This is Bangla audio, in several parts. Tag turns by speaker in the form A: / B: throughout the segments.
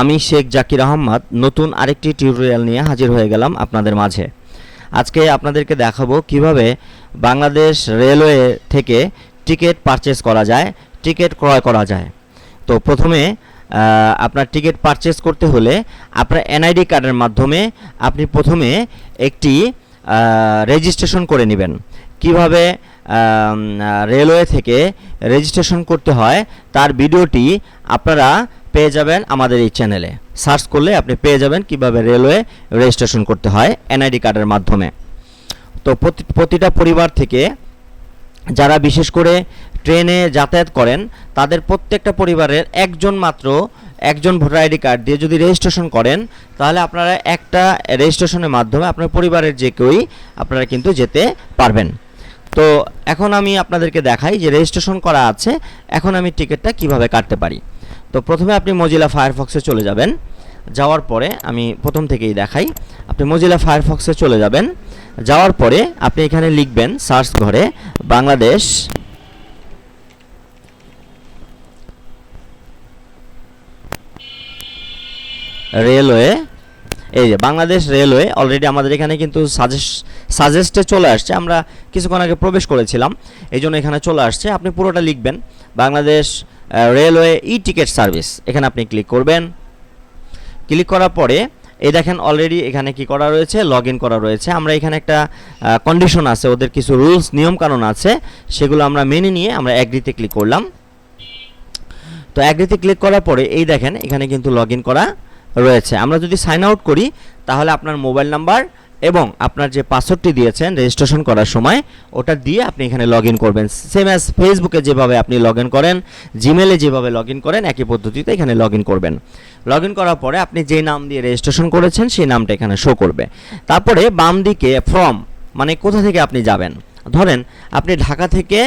A: আমি শেখ জাকির আহম্মদ নতুন আরেকটি টিউটোরিয়াল নিয়ে হাজির হয়ে গেলাম আপনাদের মাঝে আজকে আপনাদেরকে দেখাবো কিভাবে বাংলাদেশ রেলওয়ে থেকে টিকিট পারচেস করা যায় টিকিট ক্রয় করা যায় তো প্রথমে আপনার টিকিট পারচেস করতে হলে আপনার এনআইডি কার্ডের মাধ্যমে আপনি প্রথমে একটি রেজিস্ট্রেশন করে নেবেন কিভাবে রেলওয়ে থেকে রেজিস্ট্রেশন করতে হয় তার ভিডিওটি আপনারা পেয়ে যাবেন আমাদের এই চ্যানেলে সার্চ করলে আপনি পেয়ে যাবেন কিভাবে রেলওয়ে রেজিস্ট্রেশন করতে হয় এনআইডি কার্ডের মাধ্যমে তো প্রতিটা পরিবার থেকে যারা বিশেষ করে ট্রেনে যাতায়াত করেন তাদের প্রত্যেকটা পরিবারের একজন মাত্র একজন ভোটার আইডি কার্ড দিয়ে যদি রেজিস্ট্রেশন করেন তাহলে আপনারা একটা রেজিস্ট্রেশনের মাধ্যমে আপনার পরিবারের যে কেউই আপনারা কিন্তু যেতে পারবেন তো এখন আমি আপনাদেরকে দেখাই যে রেজিস্ট্রেশন করা আছে এখন আমি টিকিটটা কিভাবে কাটতে পারি তো প্রথমে আপনি মজিলা ফায়ারফক্সে চলে যাবেন যাওয়ার পরে আমি প্রথম থেকেই দেখাই আপনি মজিলা ফায়ারফক্সে চলে যাবেন যাওয়ার পরে আপনি এখানে লিখবেন সার্চ ঘরে বাংলাদেশ রেলওয়ে এই যে বাংলাদেশ রেলওয়ে অলরেডি আমাদের এখানে কিন্তু সাজেস্ট সাজেস্টে চলে আসছে আমরা কিছুক্ষণ আগে প্রবেশ করেছিলাম এই জন্য এখানে চলে আসছে আপনি পুরোটা লিখবেন Bangladesh railway e ticket service এখানে আপনি ক্লিক করবেন ক্লিক করার পরে এই দেখেন অলরেডি এখানে কি করা রয়েছে লগ ইন করা রয়েছে আমরা এখানে একটা কন্ডিশন আছে ওদের কিছু রুলস নিয়মকানুন আছে সেগুলো আমরা মেনে নিয়ে আমরা অ্যাগ্রিতে ক্লিক করলাম তো অ্যাগ্রিতে ক্লিক করার পরে এই দেখেন এখানে কিন্তু লগ ইন করা রয়েছে আমরা যদি সাইন আউট করি তাহলে আপনার মোবাইল নাম্বার এবং আপনার যে পাসওয়ার্ডটি দিয়েছেন রেজিস্ট্রেশন করার সময় ওটা দিয়ে আপনি এখানে লগ ইন করবেন সেম অ্যাজ ফেসবুকে যেভাবে আপনি লগ ইন করেন জিমেলে যেভাবে লগ ইন করেন একই পদ্ধতিতে এখানে লগ ইন করবেন লগ ইন করার পরে আপনি যে নাম দিয়ে রেজিস্ট্রেশন করেছেন সেই নামটা এখানে শো করবে তারপরে বাম দিকে ফ্রম মানে কোথা থেকে আপনি যাবেন ধরেন আপনি ঢাকা থেকে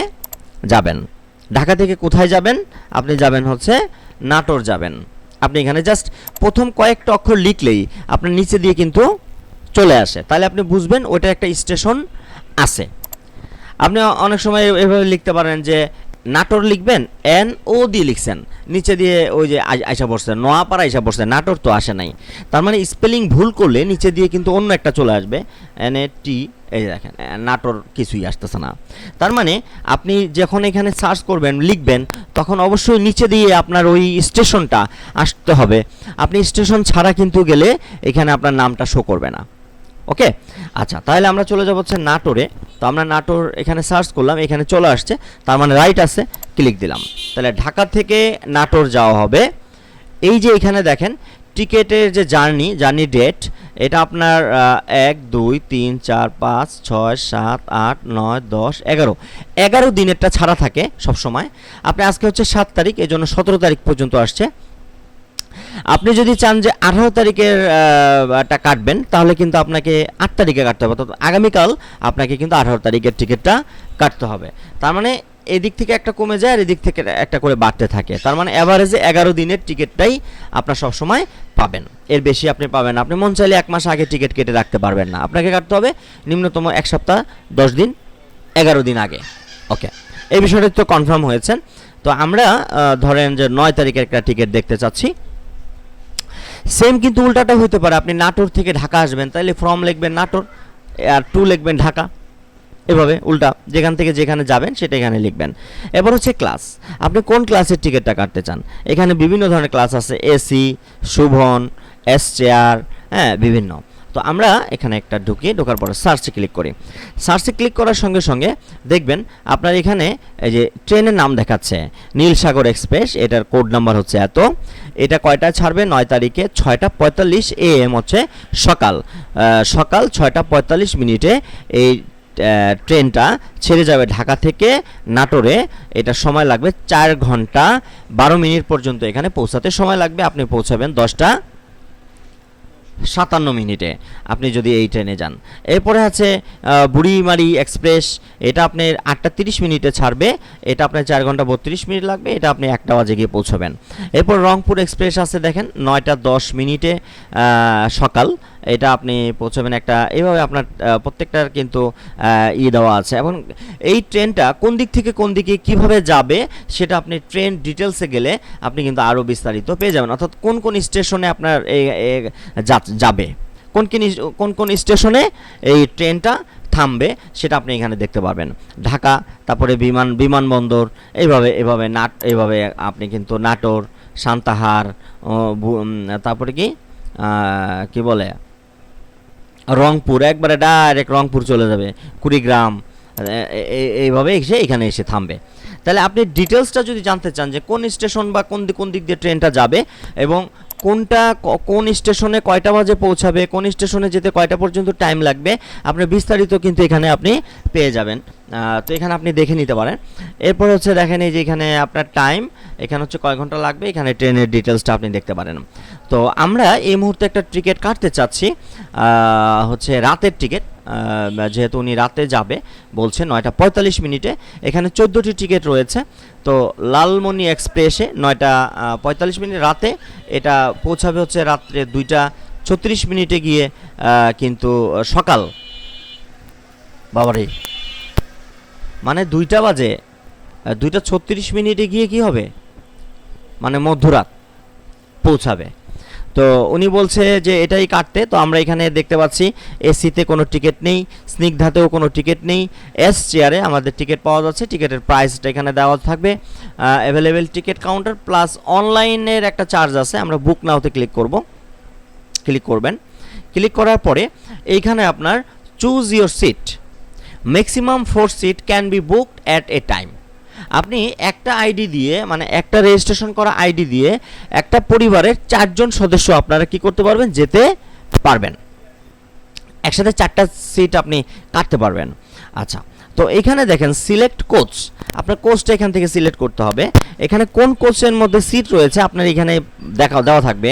A: যাবেন ঢাকা থেকে কোথায় যাবেন আপনি যাবেন হচ্ছে নাটোর যাবেন আপনি এখানে জাস্ট প্রথম কয়েকটা অক্ষর লিখলেই আপনার নিচে দিয়ে কিন্তু চলে আসে তাহলে আপনি বুঝবেন ওইটা একটা স্টেশন আছে আপনি অনেক সময় এভাবে লিখতে পারেন যে নাটোর লিখবেন এন ও দিয়ে লিখছেন নিচে দিয়ে ওই যে আইসা পড়ছে নোয়াপাড়া আইসা পড়ছে নাটোর তো আসে নাই তার মানে স্পেলিং ভুল করলে নিচে দিয়ে কিন্তু অন্য একটা চলে আসবে এন এ টি এই দেখেন নাটোর কিছুই আসতেছে না তার মানে আপনি যখন এখানে সার্চ করবেন লিখবেন তখন অবশ্যই নিচে দিয়ে আপনার ওই স্টেশনটা আসতে হবে আপনি স্টেশন ছাড়া কিন্তু গেলে এখানে আপনার নামটা শো করবে না ওকে আচ্ছা তাহলে আমরা চলে যাব হচ্ছে নাটোরে তো আমরা নাটোর এখানে সার্চ করলাম এখানে চলে আসছে তার মানে রাইট আছে ক্লিক দিলাম তাহলে ঢাকা থেকে নাটোর যাওয়া হবে এই যে এখানে দেখেন টিকেটের যে জার্নি জার্নি ডেট এটা আপনার এক দুই তিন চার পাঁচ ছয় সাত আট নয় দশ এগারো এগারো দিনেরটা ছাড়া থাকে সব সময় আপনি আজকে হচ্ছে সাত তারিখ জন্য সতেরো তারিখ পর্যন্ত আসছে আপনি যদি চান যে আঠারো তারিখের টা কাটবেন তাহলে কিন্তু আপনাকে আট তারিখে কাটতে হবে অর্থাৎ আগামীকাল আপনাকে কিন্তু আঠারো তারিখের টিকিটটা কাটতে হবে তার মানে এদিক থেকে একটা কমে যায় আর এদিক থেকে একটা করে বাড়তে থাকে তার মানে অ্যাভারেজে এগারো দিনের টিকিটটাই আপনার সবসময় পাবেন এর বেশি আপনি পাবেন আপনি মন চাইলে এক মাস আগে টিকিট কেটে রাখতে পারবেন না আপনাকে কাটতে হবে নিম্নতম এক সপ্তাহ দশ দিন এগারো দিন আগে ওকে এই বিষয়টা তো কনফার্ম হয়েছেন তো আমরা ধরেন যে নয় তারিখের একটা টিকিট দেখতে চাচ্ছি সেম কিন্তু উল্টাটা হইতে পারে আপনি নাটোর থেকে ঢাকা আসবেন তাহলে ফর্ম লিখবেন নাটোর আর টু লিখবেন ঢাকা এভাবে উল্টা যেখান থেকে যেখানে যাবেন সেটা এখানে লিখবেন এবার হচ্ছে ক্লাস আপনি কোন ক্লাসের টিকিটটা কাটতে চান এখানে বিভিন্ন ধরনের ক্লাস আছে এসি শুভন এস চেয়ার হ্যাঁ বিভিন্ন তো আমরা এখানে একটা ঢুকি ঢোকার পর সার্চে ক্লিক করি সার্চে ক্লিক করার সঙ্গে সঙ্গে দেখবেন আপনার এখানে এই যে ট্রেনের নাম দেখাচ্ছে নীলসাগর এক্সপ্রেস এটার কোড নাম্বার হচ্ছে এত এটা কয়টা ছাড়বে নয় তারিখে ছয়টা পঁয়তাল্লিশ এ এম হচ্ছে সকাল সকাল ছয়টা পঁয়তাল্লিশ মিনিটে এই ট্রেনটা ছেড়ে যাবে ঢাকা থেকে নাটোরে এটা সময় লাগবে চার ঘন্টা বারো মিনিট পর্যন্ত এখানে পৌঁছাতে সময় লাগবে আপনি পৌঁছাবেন দশটা সাতান্ন মিনিটে আপনি যদি এই ট্রেনে যান এরপরে আছে বুড়িমারি এক্সপ্রেস এটা আপনার আটটা তিরিশ মিনিটে ছাড়বে এটা আপনার চার ঘন্টা বত্রিশ মিনিট লাগবে এটা আপনি একটা বাজে গিয়ে পৌঁছবেন এরপর রংপুর এক্সপ্রেস আছে দেখেন নয়টা দশ মিনিটে সকাল এটা আপনি পৌঁছাবেন একটা এইভাবে আপনার প্রত্যেকটার কিন্তু ই দেওয়া আছে এবং এই ট্রেনটা কোন দিক থেকে কোন দিকে কিভাবে যাবে সেটা আপনি ট্রেন ডিটেলসে গেলে আপনি কিন্তু আরও বিস্তারিত পেয়ে যাবেন অর্থাৎ কোন কোন স্টেশনে আপনার যাবে কোন কোন কোন স্টেশনে এই ট্রেনটা থামবে সেটা আপনি এখানে দেখতে পাবেন ঢাকা তারপরে বিমান বিমানবন্দর এইভাবে এভাবে নাট এইভাবে আপনি কিন্তু নাটোর সান্তাহার তারপরে কি কি বলে রংপুর একবারে ডাইরেক্ট রংপুর চলে যাবে কুড়িগ্রাম এইভাবে এসে এখানে এসে থামবে তাহলে আপনি ডিটেলসটা যদি জানতে চান যে কোন স্টেশন বা কোন কোন দিক দিয়ে ট্রেনটা যাবে এবং কোনটা কোন স্টেশনে কয়টা বাজে পৌঁছাবে কোন স্টেশনে যেতে কয়টা পর্যন্ত টাইম লাগবে আপনি বিস্তারিত কিন্তু এখানে আপনি পেয়ে যাবেন তো এখানে আপনি দেখে নিতে পারেন এরপর হচ্ছে দেখেন এই যে এখানে আপনার টাইম এখানে হচ্ছে কয় ঘন্টা লাগবে এখানে ট্রেনের ডিটেলসটা আপনি দেখতে পারেন তো আমরা এই মুহূর্তে একটা টিকিট কাটতে চাচ্ছি হচ্ছে রাতের টিকিট যেহেতু উনি রাতে যাবে বলছে নয়টা পঁয়তাল্লিশ মিনিটে এখানে চোদ্দোটি টিকিট রয়েছে তো লালমনি এক্সপ্রেসে নয়টা পঁয়তাল্লিশ মিনিট রাতে এটা পৌঁছাবে হচ্ছে রাত্রে দুইটা ছত্রিশ মিনিটে গিয়ে কিন্তু সকাল বাবারে মানে দুইটা বাজে দুইটা ছত্রিশ মিনিটে গিয়ে কি হবে মানে মধ্যরাত পৌঁছাবে তো উনি বলছে যে এটাই কাটতে তো আমরা এখানে দেখতে পাচ্ছি এসিতে কোনো টিকিট নেই স্নিগ্ধাতেও কোনো টিকিট নেই এস চেয়ারে আমাদের টিকিট পাওয়া যাচ্ছে টিকিটের প্রাইসটা এখানে দেওয়া থাকবে অ্যাভেলেবেল টিকিট কাউন্টার প্লাস অনলাইনের একটা চার্জ আছে আমরা বুক নাওতে ক্লিক করব ক্লিক করবেন ক্লিক করার পরে এইখানে আপনার choose your seat maximum four seat can be booked at a time আপনি একটা আইডি দিয়ে মানে একটা রেজিস্ট্রেশন করা আইডি দিয়ে একটা পরিবারের চারজন সদস্য আপনারা কি করতে পারবেন যেতে পারবেন একসাথে চারটা সিট আপনি কাটতে পারবেন আচ্ছা তো এখানে দেখেন সিলেক্ট কোচ আপনার কোচটা এখান থেকে সিলেক্ট করতে হবে এখানে কোন কোচের মধ্যে সিট রয়েছে আপনার এখানে দেখা দেওয়া থাকবে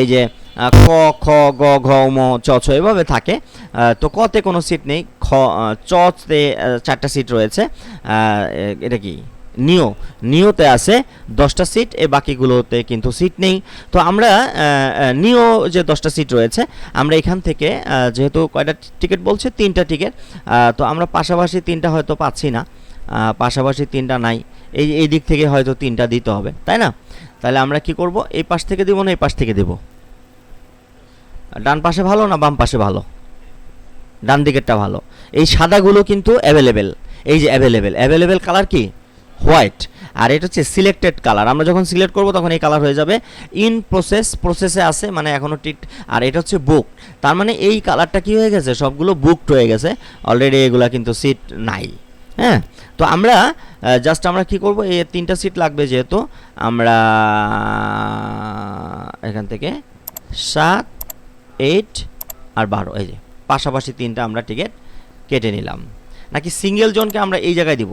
A: এই যে ক খ গ ঘ ম চ ছ এভাবে থাকে তো কতে কোনো সিট নেই চতে চারটা সিট রয়েছে এটা কি নিও নিওতে আছে দশটা সিট এ বাকিগুলোতে কিন্তু সিট নেই তো আমরা নিও যে দশটা সিট রয়েছে আমরা এখান থেকে যেহেতু কয়টা টিকিট বলছে তিনটা টিকিট তো আমরা পাশাপাশি তিনটা হয়তো পাচ্ছি না পাশাপাশি তিনটা নাই এই এই দিক থেকে হয়তো তিনটা দিতে হবে তাই না তাহলে আমরা কি করব এই পাশ থেকে দেবো না এই পাশ থেকে দেব ডান পাশে ভালো না বাম পাশে ভালো ডান দিকেরটা ভালো এই সাদাগুলো কিন্তু অ্যাভেলেবেল এই যে অ্যাভেলেবেল অ্যাভেলেবেল কালার কি হোয়াইট আর এটা হচ্ছে সিলেক্টেড কালার আমরা যখন সিলেক্ট করব তখন এই কালার হয়ে যাবে ইন প্রসেস প্রসেসে আছে মানে এখনও টিট আর এটা হচ্ছে বুক তার মানে এই কালারটা কি হয়ে গেছে সবগুলো বুকড হয়ে গেছে অলরেডি এগুলা কিন্তু সিট নাই হ্যাঁ তো আমরা জাস্ট আমরা কি করব এই তিনটা সিট লাগবে যেহেতু আমরা এখান থেকে সাত এইট আর বারো এই যে পাশাপাশি তিনটা আমরা টিকিট কেটে নিলাম নাকি সিঙ্গেল জনকে আমরা এই জায়গায় দিব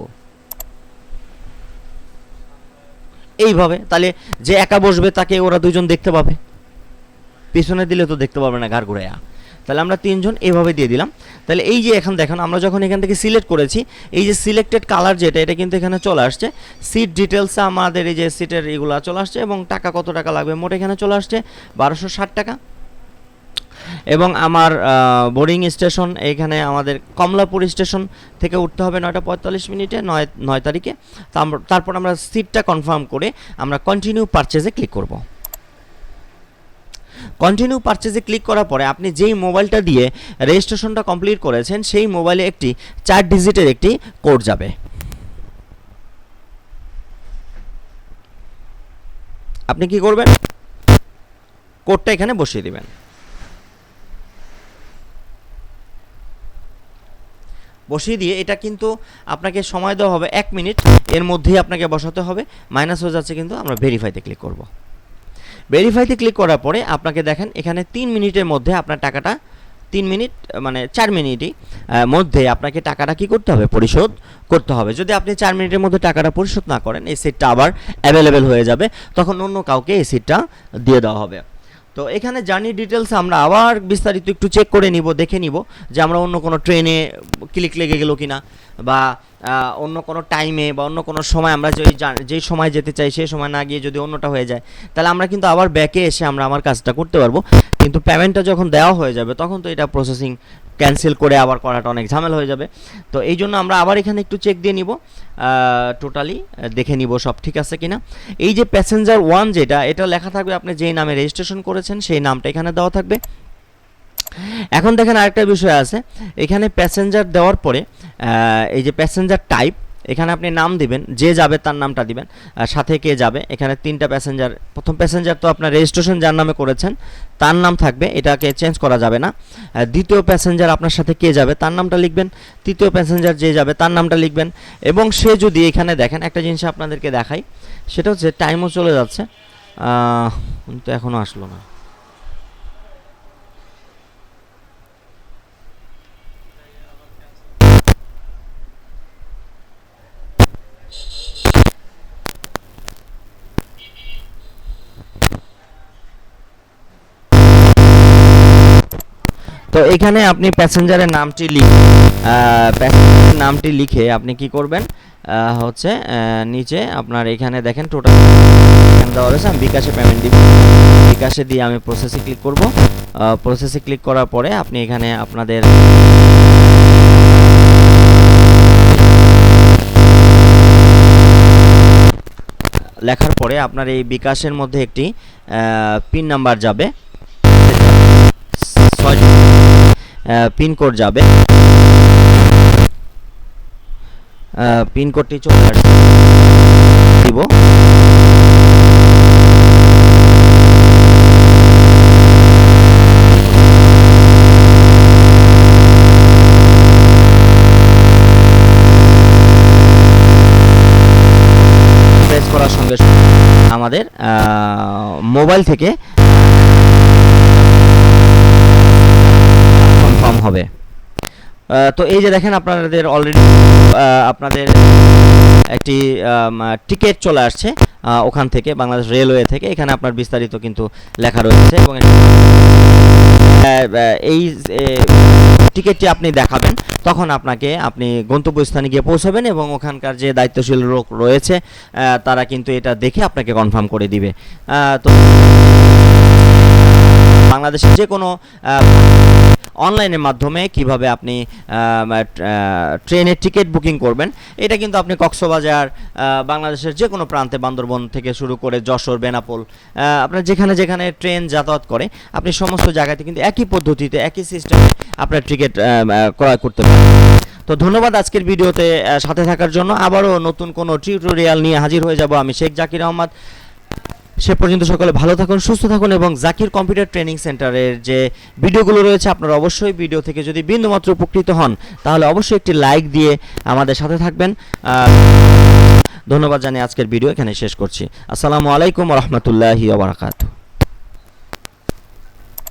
A: এইভাবে তাহলে যে একা বসবে তাকে ওরা দুজন দেখতে পাবে পিছনে দিলে তো দেখতে পাবে না ঘাড় ঘুরাইয়া তাহলে আমরা তিনজন এভাবে দিয়ে দিলাম তাহলে এই যে এখন দেখেন আমরা যখন এখান থেকে সিলেক্ট করেছি এই যে সিলেক্টেড কালার যেটা এটা কিন্তু এখানে চলে আসছে সিট ডিটেলসে আমাদের এই যে সিটের এগুলো চলে আসছে এবং টাকা কত টাকা লাগবে মোট এখানে চলে আসছে বারোশো ষাট টাকা এবং আমার বোর্ডিং স্টেশন এখানে আমাদের কমলাপুর স্টেশন থেকে উঠতে হবে নয়টা পঁয়তাল্লিশ মিনিটে নয় নয় তারিখে তারপর আমরা সিটটা কনফার্ম করে আমরা কন্টিনিউ পারচেজে ক্লিক করব কন্টিনিউ পারচেজে ক্লিক করার পরে আপনি যেই মোবাইলটা দিয়ে রেজিস্ট্রেশনটা কমপ্লিট করেছেন সেই মোবাইলে একটি চার ডিজিটের একটি কোড যাবে আপনি কি করবেন কোডটা এখানে বসিয়ে দেবেন বসিয়ে দিয়ে এটা কিন্তু আপনাকে সময় দেওয়া হবে এক মিনিট এর মধ্যেই আপনাকে বসাতে হবে মাইনাস হয়ে যাচ্ছে কিন্তু আমরা ভেরিফাইতে ক্লিক করব ভেরিফাইতে ক্লিক করার পরে আপনাকে দেখেন এখানে তিন মিনিটের মধ্যে আপনার টাকাটা তিন মিনিট মানে চার মিনিটই মধ্যে আপনাকে টাকাটা কি করতে হবে পরিশোধ করতে হবে যদি আপনি চার মিনিটের মধ্যে টাকাটা পরিশোধ না করেন এই সিটটা আবার অ্যাভেলেবেল হয়ে যাবে তখন অন্য কাউকে এই সিটটা দিয়ে দেওয়া হবে তো এখানে জার্নি ডিটেলস আমরা আবার বিস্তারিত একটু চেক করে নিব দেখে নিব যে আমরা অন্য কোনো ট্রেনে ক্লিক লেগে গেলো কি না বা অন্য কোনো টাইমে বা অন্য কোনো সময় আমরা যে যেই সময় যেতে চাই সেই সময় না গিয়ে যদি অন্যটা হয়ে যায় তাহলে আমরা কিন্তু আবার ব্যাকে এসে আমরা আমার কাজটা করতে পারবো কিন্তু পেমেন্টটা যখন দেওয়া হয়ে যাবে তখন তো এটা প্রসেসিং ক্যান্সেল করে আবার করাটা অনেক ঝামেলা হয়ে যাবে তো এই জন্য আমরা আবার এখানে একটু চেক দিয়ে নিব টোটালি দেখে নিব সব ঠিক আছে কিনা এই যে প্যাসেঞ্জার ওয়ান যেটা এটা লেখা থাকবে আপনি যেই নামে রেজিস্ট্রেশন করেছেন সেই নামটা এখানে দেওয়া থাকবে এখন দেখেন আরেকটা বিষয় আছে এখানে প্যাসেঞ্জার দেওয়ার পরে এই যে প্যাসেঞ্জার টাইপ এখানে আপনি নাম দিবেন যে যাবে তার নামটা দিবেন আর সাথে কে যাবে এখানে তিনটা প্যাসেঞ্জার প্রথম প্যাসেঞ্জার তো আপনার রেজিস্ট্রেশন যার নামে করেছেন তার নাম থাকবে এটাকে চেঞ্জ করা যাবে না দ্বিতীয় প্যাসেঞ্জার আপনার সাথে কে যাবে তার নামটা লিখবেন তৃতীয় প্যাসেঞ্জার যে যাবে তার নামটা লিখবেন এবং সে যদি এখানে দেখেন একটা জিনিস আপনাদেরকে দেখাই সেটা হচ্ছে টাইমও চলে যাচ্ছে তো এখনও আসলো না তো এখানে আপনি প্যাসেঞ্জারের নামটি লিখে প্যাসেঞ্জারের নামটি লিখে আপনি কি করবেন হচ্ছে নিচে আপনার এখানে দেখেন টোটাল এখানে দেওয়া রয়েছে আমি বিকাশে পেমেন্ট দিব বিকাশে দিয়ে আমি প্রসেসে ক্লিক করব প্রসেসে ক্লিক করার পরে আপনি এখানে আপনাদের লেখার পরে আপনার এই বিকাশের মধ্যে একটি পিন নাম্বার যাবে পিনকোড যাবে পিনকোডটি চলে আসবে দিব প্রেস করার সঙ্গে আমাদের মোবাইল থেকে হবে তো এই যে দেখেন আপনাদের অলরেডি আপনাদের একটি টিকিট চলে আসছে ওখান থেকে বাংলাদেশ রেলওয়ে থেকে এখানে আপনার বিস্তারিত কিন্তু লেখা রয়েছে এবং এই টিকিটটি আপনি দেখাবেন তখন আপনাকে আপনি গন্তব্যস্থানে গিয়ে পৌঁছাবেন এবং ওখানকার যে দায়িত্বশীল লোক রয়েছে তারা কিন্তু এটা দেখে আপনাকে কনফার্ম করে দিবে তো বাংলাদেশের যে কোনো অনলাইনের মাধ্যমে কিভাবে আপনি ট্রেনের টিকিট বুকিং করবেন এটা কিন্তু আপনি কক্সবাজার বাংলাদেশের যে কোনো প্রান্তে বান্দরবন থেকে শুরু করে যশোর বেনাপোল আপনার যেখানে যেখানে ট্রেন যাতায়াত করে আপনি সমস্ত জায়গাতে কিন্তু একই পদ্ধতিতে একই সিস্টেমে আপনার টিকিট ক্রয় করতে পারেন তো ধন্যবাদ আজকের ভিডিওতে সাথে থাকার জন্য আবারও নতুন কোনো টিউটোরিয়াল নিয়ে হাজির হয়ে যাব আমি শেখ জাকির আহমদ সে পর্যন্ত সকলে ভালো থাকুন সুস্থ থাকুন এবং জাকির কম্পিউটার ট্রেনিং সেন্টারের যে ভিডিওগুলো রয়েছে আপনারা অবশ্যই ভিডিও থেকে যদি বিন্দুমাত্র উপকৃত হন তাহলে অবশ্যই একটি লাইক দিয়ে আমাদের সাথে থাকবেন ধন্যবাদ জানিয়ে আজকের ভিডিও এখানে শেষ করছি আসসালামু আলাইকুম রহমতুল্লাহি ওবরাকাতু